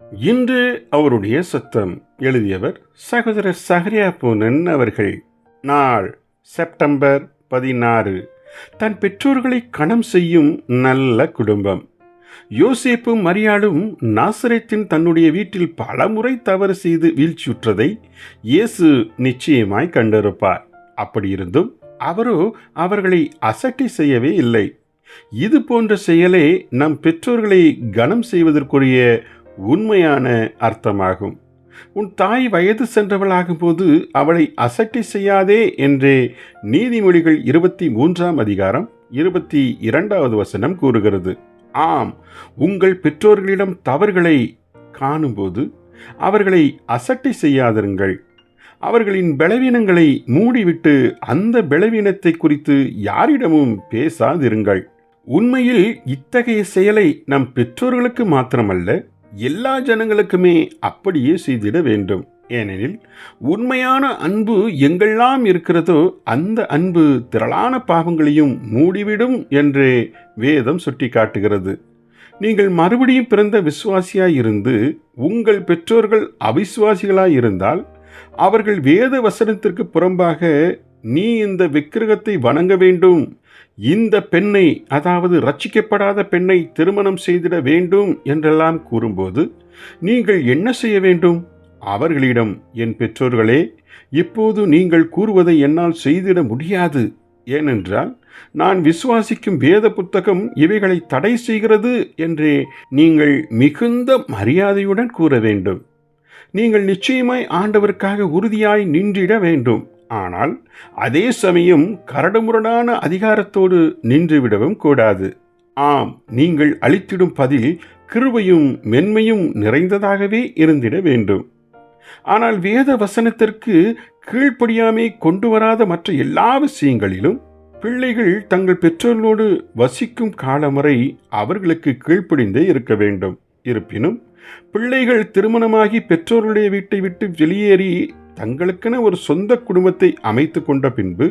இன்று அவருடைய சத்தம் எழுதியவர் சகோதரர் சஹரியா பூனன் அவர்கள். நாள் செப்டம்பர் பதினாறு. தன் பெற்றோர்களை கணம் செய்யும் நல்ல குடும்பம். யோசேப்பும் மரியாளும் நாசரேத்தின் தன்னுடைய வீட்டில் பலமுறை தவறு செய்து வீழ்ச்சியுற்றதை இயேசு நிச்சயமாய் கண்டிருப்பார் அப்படியிருந்தும் அவரோ அவர்களை அசட்டி செய்யவே இல்லை. இது போன்ற செயலே நம் பெற்றோர்களை கனம் செய்வதற்குரிய உண்மையான அர்த்தமாகும். உன் தாய் வயது சென்றவளாகும்போது அவளை அசட்டை செய்யாதே என்றே நீதிமொழிகள் இருபத்தி மூன்றாம் அதிகாரம் இருபத்தி இரண்டாவது வசனம் கூறுகிறது. ஆம் உங்கள் பெற்றோர்களிடம் தவறுகளை காணும்போது அவர்களை அசட்டை செய்யாதிருங்கள். அவர்களின் பலவீனங்களை மூடிவிட்டு அந்த பலவீனத்தை குறித்து யாரிடமும் பேசாதிருங்கள். உண்மையில் இத்தகைய செயலை நம் பெற்றோர்களுக்கு மாத்திரமல்ல எல்லா ஜனங்களுக்குமே அப்படியே செய்திட வேண்டும். ஏனெனில் உண்மையான அன்பு எங்கெல்லாம் இருக்கிறதோ அந்த அன்பு திரளான பாவங்களையும் மூடிவிடும் என்றே வேதம் சுட்டிக்காட்டுகிறது. நீங்கள் மறுபடியும் பிறந்த விசுவாசியாய் இருந்து உங்கள் பெற்றோர்கள் அவிசுவாசிகளாய் இருந்தால் அவர்கள் வேத வசனத்திற்கு புறம்பாக நீ இந்த விக்கிரகத்தை வணங்க வேண்டும். இந்த பெண்ணை அதாவது ரட்சிக்கப்படாத பெண்ணை திருமணம் செய்திட வேண்டும் என்றெல்லாம் கூறும்போது நீங்கள் என்ன செய்ய வேண்டும்? அவர்களிடம் என் பெற்றோர்களே இப்போது நீங்கள் கூறுவதை என்னால் செய்திட முடியாது. ஏனென்றால் நான் விசுவாசிக்கும் வேத புத்தகம் இவைகளை தடை செய்கிறது என்றே நீங்கள் மிகுந்த மரியாதையுடன் கூற வேண்டும். நீங்கள் நிச்சயமாய் ஆண்டவருக்காக உறுதியாய் நின்றிட வேண்டும். ஆனால் அதே சமயம் கரடுமுரடான அதிகாரத்தோடு நின்றுவிடவும் கூடாது. ஆம் நீங்கள் அளித்திடும் பதில் கிருபையும் மென்மையும் நிறைந்ததாகவே இருந்திட வேண்டும். ஆனால் வேத வசனத்திற்கு கீழ்ப்படியாமே கொண்டு வராத மற்ற எல்லா விஷயங்களிலும் பிள்ளைகள் தங்கள் பெற்றோர்களோடு வசிக்கும் காலம் வரை அவர்களுக்கு கீழ்ப்படிந்தே இருக்க வேண்டும். இருப்பினும் பிள்ளைகள் திருமணமாகி பெற்றோர்களுடைய வீட்டை விட்டு வெளியேறி தங்களுக்கென ஒரு சொந்த குடும்பத்தை அமைத்து கொண்ட பின்பு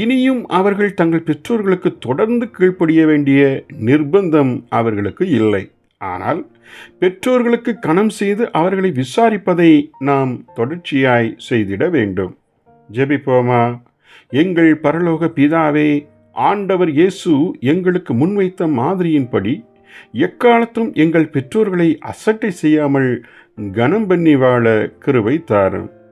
இனியும் அவர்கள் தங்கள் பெற்றோர்களுக்கு தொடர்ந்து கீழ்ப்படிய வேண்டிய நிர்பந்தம் அவர்களுக்கு இல்லை. ஆனால் பெற்றோர்களுக்கு கணம் செய்து அவர்களை விசாரிப்பதை நாம் தொடர்ச்சியாய் செய்திட வேண்டும். ஜெபிப்போமா? எங்கள் பரலோக பிதாவே ஆண்டவர் இயேசு எங்களுக்கு முன்வைத்த மாதிரியின்படி எக்காலத்தும் எங்கள் பெற்றோர்களை அசட்டை செய்யாமல் கனம் பண்ணி வாழ கிருவை தாரும்.